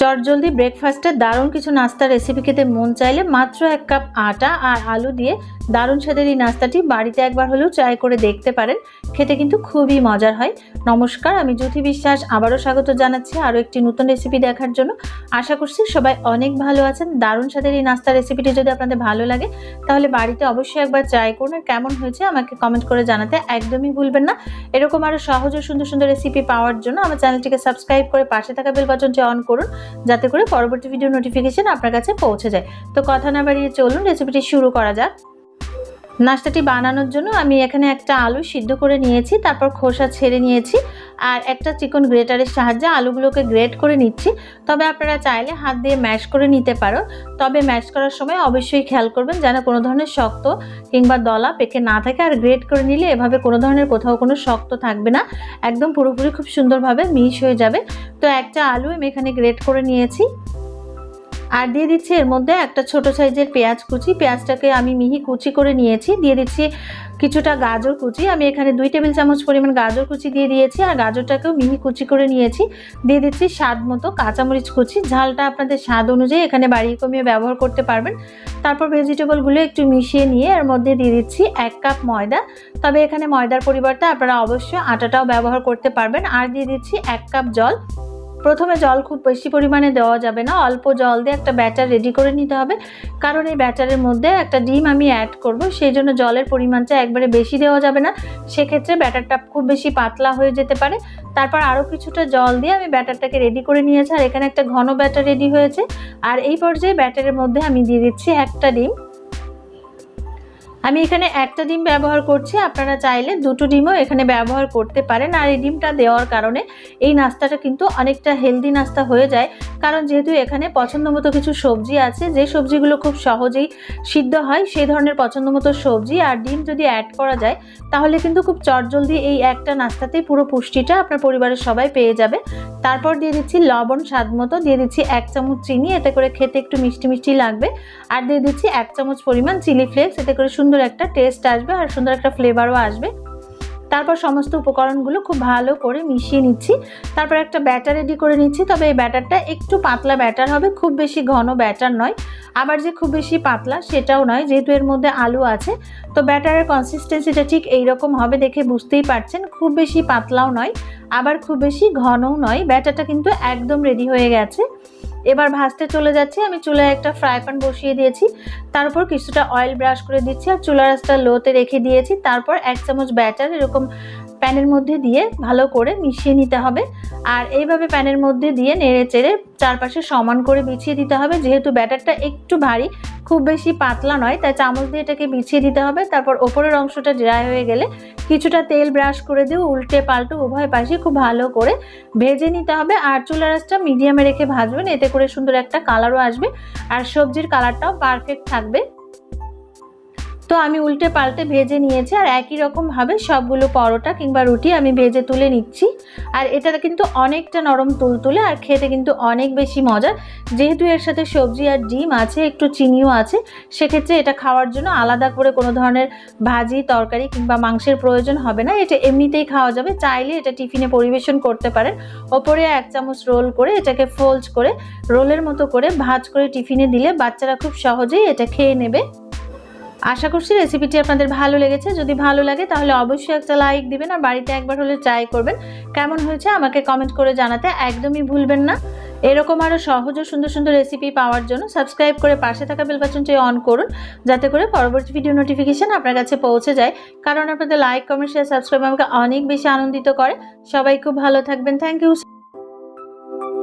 চটজলদি ব্রেকফাস্টে দারুণ কিছু নাস্তার রেসিপি খেতে মন চাইলে মাত্র এক কাপ আটা আর আলু দিয়ে দারুণ স্বাদের এই নাস্তাটি বাড়িতে একবার হলেও ট্রাই করে দেখতে পারেন। খেতে কিন্তু খুবই মজার হয়। নমস্কার, আমি জ্যোতি বিশ্বাস। আবারও স্বাগত জানাচ্ছি আরও একটি নতুন রেসিপি দেখার জন্য। আশা করছি সবাই অনেক ভালো আছেন। দারুণ স্বাদের এই নাস্তার রেসিপিটি যদি আপনাদের ভালো লাগে, তাহলে বাড়িতে অবশ্যই একবার ট্রাই করুন। আর কেমন হয়েছে আমাকে কমেন্ট করে জানাতে একদমই ভুলবেন না। এরকম আরও সহজ ও সুন্দর সুন্দর রেসিপি পাওয়ার জন্য আমার চ্যানেলটিকে সাবস্ক্রাইব করে পাশে থাকা বেল বাটনটি অন করুন। যাতে করে পরবর্তী ভিডিও নোটিফিকেশান আপনার কাছে পৌঁছে যায়। তো কথা না বাড়িয়ে চলুন রেসিপিটি শুরু করা যাক। নাস্তাটি বানানোর জন্য আমি এখানে একটা আলু সিদ্ধ করে নিয়েছি, তারপর খোসা ছেড়ে নিয়েছি আর একটা চিকন গ্রেটারের সাহায্যে আলুগুলোকে গ্রেট করে নিচ্ছি। তবে আপনারা চাইলে হাত দিয়ে ম্যাশ করে নিতে পারো। তবে ম্যাশ করার সময় অবশ্যই খেয়াল করবেন যেন কোনো ধরনের শক্ত কিংবা দলা পেকে না থাকে আর গ্রেট করে নিলে এভাবে কোনো ধরনের কোথাও কোনো শক্ত থাকবে না। একদম পুরোপুরি খুব সুন্দরভাবে মিশ হয়ে যাবে। তো একটা আলু আমি এখানে গ্রেট করে নিয়েছি। আর দিয়ে দিচ্ছি এর মধ্যে একটা ছোট সাইজের পেঁয়াজ কুচি। পেঁয়াজটাকে আমি মিহি কুচি করে নিয়েছি। দিয়ে দিচ্ছি কিছুটা গাজর কুচি। আমি এখানে দুই টেবিল চামচ পরিমাণ গাজর কুচি দিয়ে দিয়েছি আর গাজরটাকেও মিহি কুচি করে নিয়েছি। দিয়ে দিচ্ছি স্বাদ মতো কাঁচামরিচ কুচি। ঝালটা আপনাদের স্বাদ অনুযায়ী এখানে বাড়িয়ে কমিয়ে ব্যবহার করতে পারবেন। তারপর ভেজিটেবলগুলো একটু মিশিয়ে নিয়ে এর মধ্যে দিয়ে দিচ্ছি এক কাপ ময়দা। তবে এখানে ময়দার পরিবর্তে আপনারা অবশ্যই আটাটাও ব্যবহার করতে পারবেন। আর দিয়ে দিচ্ছি এক কাপ জল। প্রথমে জল খুব বেশি পরিমাণে দেওয়া যাবে না, অল্প জল দিয়ে একটা ব্যাটার রেডি করে নিতে হবে। কারণ এই ব্যাটারের মধ্যে একটা ডিম আমি অ্যাড করব, সেই জন্য জলের পরিমাণটা একবারে বেশি দেওয়া যাবে না। সেক্ষেত্রে ব্যাটারটা খুব বেশি পাতলা হয়ে যেতে পারে। তারপর আরও কিছুটা জল দিয়ে আমি ব্যাটারটাকে রেডি করে নিয়েছি, আর এখানে একটা ঘন ব্যাটার রেডি হয়েছে। আর এই পর্যায়ে ব্যাটারের মধ্যে আমি দিয়ে দিচ্ছি একটা ডিম। আমি এখানে একটা ডিম ব্যবহার করছি, আপনারা চাইলে দুটো ডিমও এখানে ব্যবহার করতে পারেন। আর এই ডিমটা দেওয়ার কারণে এই নাস্তাটা কিন্তু অনেকটা হেলদি নাস্তা হয়ে যায়। কারণ যেহেতু এখানে পছন্দ মতো কিছু সবজি আছে, যে সবজিগুলো খুব সহজেই সিদ্ধ হয়, সেই ধরনের পছন্দ মতো সবজি আর ডিম যদি অ্যাড করা যায়, তাহলে কিন্তু খুব চটজলদি এই একটা নাস্তাতেই পুরো পুষ্টিটা আপনার পরিবারের সবাই পেয়ে যাবে। তারপর দিয়ে দিচ্ছি লবণ স্বাদ মতো, দিয়ে দিচ্ছি এক চামচ চিনি, এতে করে খেতে একটু মিষ্টি মিষ্টি লাগবে। আর দিয়ে দিচ্ছি এক চামচ পরিমাণ চিলি ফ্লেক্স, এতে করে সুন্দর একটা টেস্ট আসবে আর সুন্দর একটা ফ্লেভারও আসবে। তারপর সমস্ত উপকরণগুলো খুব ভালো করে মিশিয়ে নিচ্ছি। তারপর একটা ব্যাটার রেডি করে নিচ্ছি, তবে এই ব্যাটারটা একটু পাতলা ব্যাটার হবে, খুব বেশি ঘন ব্যাটার নয়। আবার যে খুব বেশি পাতলা সেটাও নয়, যেহেতু এর মধ্যে আলু আছে। তো ব্যাটারের কনসিস্টেন্সিটা ঠিক এই রকম হবে দেখে বুঝতেই পারছেন, খুব বেশি পাতলাও নয়, আবার খুব বেশি ঘনও নয়। ব্যাটারটা কিন্তু একদম রেডি হয়ে গেছে। এবার ভাজতে চলে যাচ্ছি। আমি চুলায় একটা ফ্রাই প্যান বসিয়ে দিয়েছি। তারপর কিছুটা অয়েল ব্রাশ করে দিচ্ছি আর চুলা রাসটা লোতে রেখে দিয়েছি। তারপর এক চামচ ব্যাটার এরকম প্যানের মধ্যে দিয়ে ভালো করে মিশিয়ে নিতে হবে। আর এইভাবে প্যানের মধ্যে দিয়ে নেড়ে চেড়ে চারপাশে সমান করে বিছিয়ে দিতে হবে। যেহেতু ব্যাটারটা একটু ভারী, খুব বেশি পাতলা নয়, তাই চামচ দিয়ে এটাকে বিছিয়ে দিতে হবে। তারপর ওপরের অংশটা ড্রাই হয়ে গেলে কিছুটা তেল ব্রাশ করে দিয়ে উল্টে পাল্টে উভয় পাশে খুব ভালো করে ভেজে নিতে হবে। আর চুলা রাসটা মিডিয়ামে রেখে ভাজবেন, এতে করে সুন্দর একটা কালারও আসবে। আর সবজির কালারটাও পারফেক্ট থাকবে। তো আমি উল্টে পাল্টে ভেজে নিয়েছি আর একই রকমভাবে সবগুলো পরোটা কিংবা রুটি আমি ভেজে তুলে নিচ্ছি। আর এটা কিন্তু অনেকটা নরম তুলতুলে আর খেতে কিন্তু অনেক বেশি মজার। যেহেতু এর সাথে সবজি আর ডিম আছে, একটু চিনিও আছে, সেক্ষেত্রে এটা খাওয়ার জন্য আলাদা করে কোনো ধরনের ভাজি, তরকারি কিংবা মাংসের প্রয়োজন হবে না। এটা এমনিতেই খাওয়া যাবে। চাইলে এটা টিফিনে পরিবেশন করতে পারেন। ওপরে এক চামচ রোল করে এটাকে ফোল্ড করে, রোলের মতো করে ভাজ করে টিফিনে দিলে বাচ্চারা খুব সহজেই এটা খেয়ে নেবে। আশা করছি রেসিপিটি আপনাদের ভালো লেগেছে। যদি ভালো লাগে তাহলে অবশ্যই একটা লাইক দিবেন আর বাড়িতে একবার হলে ট্রাই করবেন। কেমন হয়েছে আমাকে কমেন্ট করে জানাতে একদমই ভুলবেন না। এরকম আরও সহজ ও সুন্দর সুন্দর রেসিপি পাওয়ার জন্য সাবস্ক্রাইব করে পাশে থাকা বেল বাটনটি অন করুন। যাতে করে পরবর্তী ভিডিও নোটিফিকেশান আপনার কাছে পৌঁছে যায়। কারণ আপনাদের লাইক কমেন্ট শেয়ার সাবস্ক্রাইব আমাকে অনেক বেশি আনন্দিত করে। সবাই খুব ভালো থাকবেন। Thank you